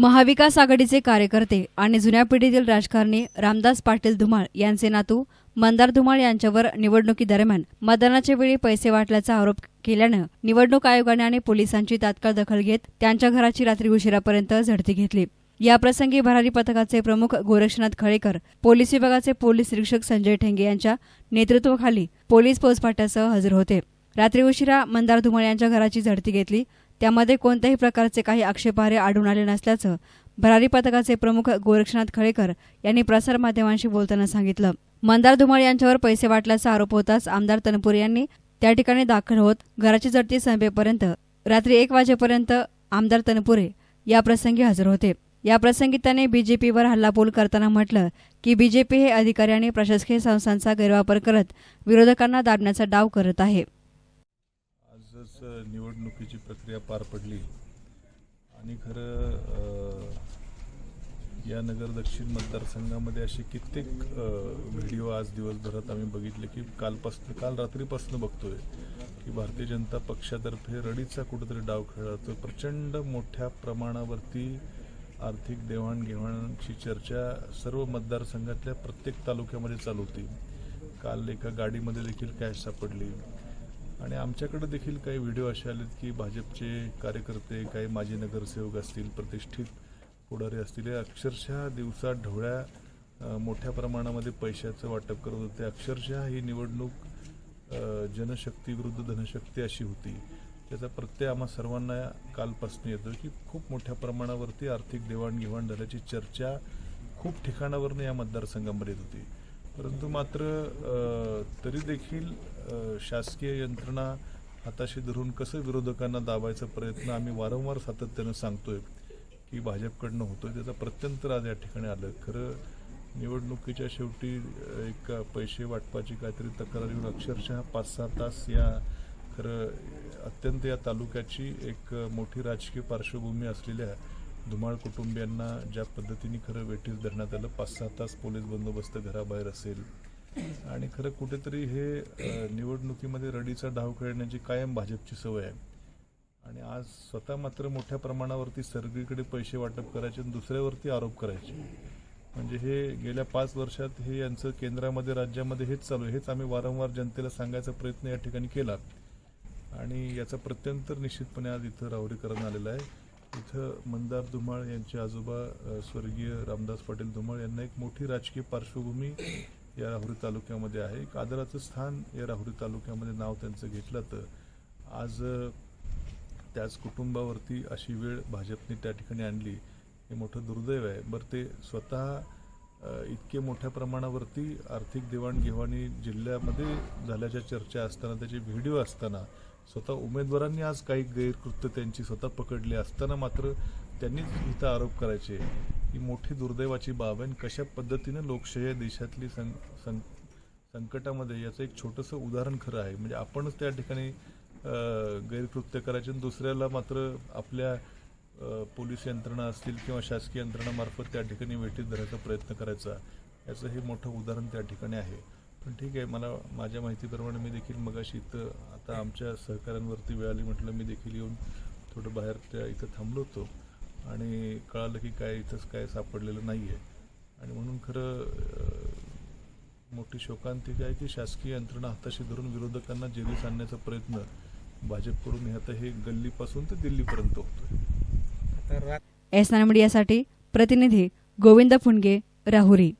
महाविकास आघाडीचे कार्यकर्ते आणि जुन्या पिढीतील राजकारणी रामदास पाटील धुमाळ यांचे नातू मंदार धुमाळ यांच्यावर निवडणुकीदरम्यान मतदानाच्या वेळी पैसे वाटल्याचा आरोप केल्यानं निवडणूक आयोगाने आणि पोलिसांची तात्काळ दखल घेत त्यांच्या घराची रात्री उशिरापर्यंत झडती घेतली. याप्रसंगी भरारी पथकाचे प्रमुख गोरक्षनाथ खळेकर पोलीस विभागाचे पोलीस निरीक्षक संजय ठेंगे यांच्या नेतृत्वाखाली पोलीस फौजफाट्यासह हजर होते. रात्री उशिरा मंदार धुमाळ यांच्या घराची झडती घेतली. त्यामध्ये कोणत्याही प्रकारचे काही आक्षेपार्ह आढळून आले नसल्याचं भरारी पथकाचे प्रमुख गोरक्षनाथ खळेकर यांनी प्रसारमाध्यमांशी बोलताना सांगितलं. मंदार धुमाळ यांच्यावर पैसे वाटल्याचा आरोप होताच आमदार तनपुरे यांनी त्या ठिकाणी दाखल होत घराची जडती संपेपर्यंत रात्री एक वाजेपर्यंत आमदार तनपुरे या प्रसंगी हजर होते. या प्रसंगी त्याने बीजेपीवर हल्लाबोल करताना म्हटलं की बीजेपी हे अधिकारी आणि प्रशासकीय संस्थांचा गैरवापर करत विरोधकांना दाबण्याचा डाव करत आहे. निवडणुकीची प्रक्रिया पार पडली. आणि खरं या नगर दक्षिण मतदारसंघामध्ये असे कित्येक व्हिडिओ आज दिवसभरात आम्ही बघितले की कालपासून काल रात्रीपासून बघतोय की भारतीय जनता पक्षातर्फे रडीचा कुठेतरी डाव खेळतो प्रचंड मोठ्या प्रमाणावरती आर्थिक देवाणघेवाणची चर्चा सर्व मतदारसंघातल्या प्रत्येक तालुक्यामध्ये चालू होती. काल एका गाडीमध्ये देखील कॅश सापडली. आणि आमच्याकडे देखील काही व्हिडिओ असे आलेत की भाजपचे कार्यकर्ते काही माजी नगरसेवक असतील प्रतिष्ठित पुढारी असतील हे अक्षरशः दिवसा ढवळ्या मोठ्या प्रमाणामध्ये पैशाचं वाटप करत होते. अक्षरशः ही निवडणूक जनशक्तीविरुद्ध जनशक्ती विरुद्ध धनशक्ती अशी होती. त्याचा प्रत्यय आम्हा सर्वांना कालपासून येतो की खूप मोठ्या प्रमाणावरती आर्थिक देवाणघेवाण झाल्याची चर्चा खूप ठिकाणावरनं या मतदारसंघामध्ये येत होती. परंतु मात्र तरी देखील शासकीय यंत्रणा हाताशी धरून कसं विरोधकांना दाबायचा प्रयत्न आम्ही वारंवार सातत्यानं सांगतोय की भाजपकडनं होतोय. त्याचा प्रत्यंतर आज या ठिकाणी आलं. खरं निवडणुकीच्या शेवटी एक पैसे वाटपाची काहीतरी तक्रार येऊन अक्षरशः पाच सहा तास या खरं अत्यंत या तालुक्याची एक मोठी राजकीय पार्श्वभूमी असलेल्या धुमाळ कुटुंबियांना ज्या पद्धतीने खरं वेठीस धरण्यात आलं पाच सहा तास पोलीस बंदोबस्त घराबाहेर असेल. आणि खरं कुठेतरी हे निवडणुकीमध्ये रडीचा डाव खेळण्याची कायम भाजपची सवय आहे. आणि आज स्वतः मात्र मोठ्या प्रमाणावरती सगळीकडे पैसे वाटप करायचे आणि दुसऱ्यावरती आरोप करायचे. म्हणजे हे गेल्या पाच वर्षात हे यांचं केंद्रामध्ये राज्यामध्ये हेच चालू आहे. हेच आम्ही वारंवार जनतेला सांगायचा प्रयत्न या ठिकाणी केला. आणि याचा प्रत्यंतर निश्चितपणे आज इथं राहुरीकरण आलेलं आहे. इथं मंदार धुमाळ यांचे आजोबा स्वर्गीय रामदास पाटील धुमाळ यांना एक मोठी राजकीय पार्श्वभूमी या राहुरी तालुक्यामध्ये आहे. एक आदराचं स्थान या राहुरी तालुक्यामध्ये नाव त्यांचं घेतलं तर आज त्याच कुटुंबावरती अशी वेळ भाजपने त्या ठिकाणी आणली. हे मोठं दुर्दैव आहे. बरं ते स्वतः इतके मोठ्या प्रमाणावरती आर्थिक देवाणघेवाणी जिल्ह्यामध्ये झाल्याच्या चर्चा असताना त्याचे व्हिडिओ असताना स्वतः उमेदवारांनी आज काही गैरकृत्य त्यांची स्वतः पकडली असताना मात्र त्यांनीच इथं आरोप करायचे. ही मोठी दुर्दैवाची बाब आहे कशा पद्धतीनं लोकशाही देशातली सं सं संकटामध्ये याचं एक छोटंसं उदाहरण खरं आहे. म्हणजे आपणच त्या ठिकाणी गैरकृत्य करायचे आणि दुसऱ्याला मात्र आपल्या पोलीस यंत्रणा असतील किंवा शासकीय यंत्रणामार्फत त्या ठिकाणी वेठीत धरायचा प्रयत्न करायचा. याचं हे मोठं उदाहरण त्या ठिकाणी आहे. पण ठीक आहे मला माझ्या माहितीप्रमाणे मी देखील मगाशी इथं आता आमच्या सहकाऱ्यांवरती वेळ आली म्हटलं मी देखील येऊन थोडं बाहेर त्या इथं थांबलो होतो आणि कळालं की काय इथंच काय सापडलेलं नाही आहे आणि म्हणून खरं मोठी शोकांतिका आहे की शासकीय यंत्रणा हाताशी धरून विरोधकांना जेरीस आणण्याचा प्रयत्न भाजपकडून हे आता हे गल्लीपासून ते दिल्लीपर्यंत होतोय. एस नाईन मीडियासाठी प्रतिनिधी गोविंद फुंडगे राहुरी.